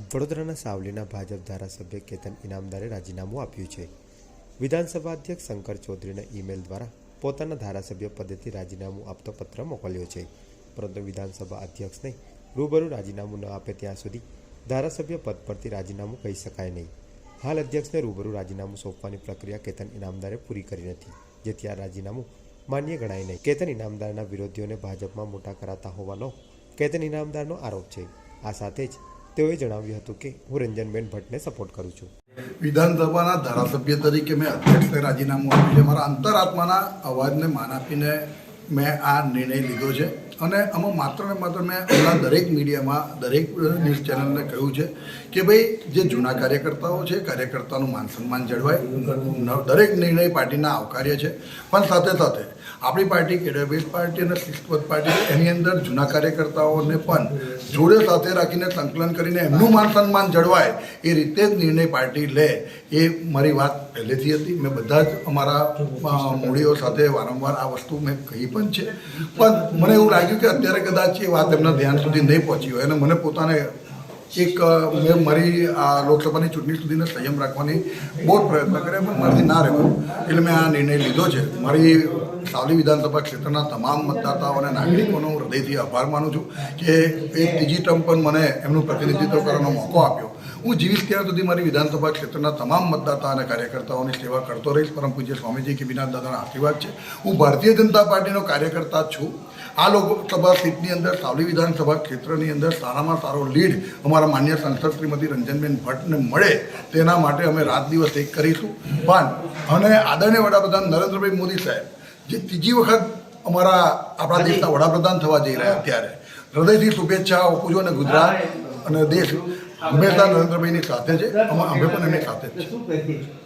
વડોદરાના સાવલીના ભાજપ ધારાસભ્ય કેતન ઇનામદારે રાજીનામું આપ્યું છે. વિધાનસભા અધ્યક્ષ શંકર ચૌધરીના ઈમેલ દ્વારા પોતાના ધારાસભ્ય પદેથી રાજીનામું આપતો પત્ર મોકલ્યો છે. પરંતુ વિધાનસભા અધ્યક્ષને રૂબરૂ રાજીનામું ન આપે ત્યાં સુધી ધારાસભ્ય પદ પરથી રાજીનામું કહી શકાય નહીં. હાલ અધ્યક્ષને રૂબરૂ રાજીનામું સોંપવાની પ્રક્રિયા કેતન ઇનામદારે પૂરી કરી નથી, જેથી આ રાજીનામું માન્ય ગણાય નહીં. કેતન ઇનામદારના વિરોધીઓને ભાજપમાં મોટા કરાતા હોવાનો કેતન ઇનામદારનો આરોપ છે. આ સાથે જ તેઓએ જણાવ્યું હતું કે હું રંજનબેન ભટ્ટને સપોર્ટ કરું છું. વિધાનસભાના ધારાસભ્ય તરીકે મેં અધ્યક્ષને રાજીનામું આપ્યું છે મારા અંતરાત્માના અવાજને માન આપીને મેં આ નિર્ણય લીધો છે. અને આમાં માત્ર ને માત્ર મેં હમણાં દરેક મીડિયામાં, દરેક ન્યૂઝ ચેનલને કહ્યું છે કે ભાઈ, જે જૂના કાર્યકર્તાઓ છે, કાર્યકર્તાનું માન સન્માન જળવાય. દરેક નિર્ણય પાર્ટીના આવકાર્ય છે. પણ સાથે સાથે આપણી પાર્ટી કેડરબેઝ પાર્ટી અને શિસ્તબદ્ધ પાર્ટી એની અંદર જૂના કાર્યકર્તાઓને પણ જોડે સાથે રાખીને સંકલન કરીને એમનું માન સન્માન જળવાય, એ રીતે જ નિર્ણય પાર્ટી લે, એ મારી વાત પહેલેથી હતી. મેં બધા જ અમારા મૂડીઓ સાથે વારંવાર આ વસ્તુ મેં કહી પણ છે. પણ મને એવું લાગ્યું કે અત્યારે કદાચ એ વાત એમના ધ્યાન સુધી નહીં પહોંચી હોય. અને મને પોતાને એક મેં મારી આ લોકસભાની ચૂંટણી સુધીનો સંયમ રાખવાની બહુ પ્રયત્ન કર્યા, પણ મારાથી ના રહેવાનું એટલે મેં આ નિર્ણય લીધો છે. મારી સાવલી વિધાનસભા ક્ષેત્રના તમામ મતદાતાઓ અને નાગરિકોનો હૃદયથી આભાર માનું છું કે એક ત્રીજી ટર્મ પણ મને એમનું પ્રતિનિધિત્વ કરવાનો મોકો આપ્યો. હું જીવીશ ત્યાં સુધી મારી વિધાનસભા ક્ષેત્રના તમામ મતદાતા અને કાર્યકર્તાઓની સેવા કરતો રહીશ. પરમ પૂજ્ય સ્વામીજી કિબીનાથ દાદાના આશીર્વાદ છે. હું ભારતીય જનતા પાર્ટીનો કાર્યકર્તા છું. આ લોકસભા સીટની અંદર સાવલી વિધાનસભા ક્ષેત્રની અંદર સારામાં સારો લીડ અમારા માન્ય સાંસદ શ્રીમતી રંજનબેન ભટ્ટને મળે તેના માટે અમે રાત દિવસ એક કરીશું. પણ અને આદરણીય વડાપ્રધાન નરેન્દ્રભાઈ મોદી સાહેબ જે ત્રીજી વખત અમારા આપણા દેશના વડાપ્રધાન થવા જઈ રહ્યા ત્યારે હૃદયથી શુભેચ્છા આપું છું અને ગુજરાત અને દેશ હંમેશા નરેન્દ્રભાઈની સાથે છે. અમે અમે પણ એમની સાથે જ છે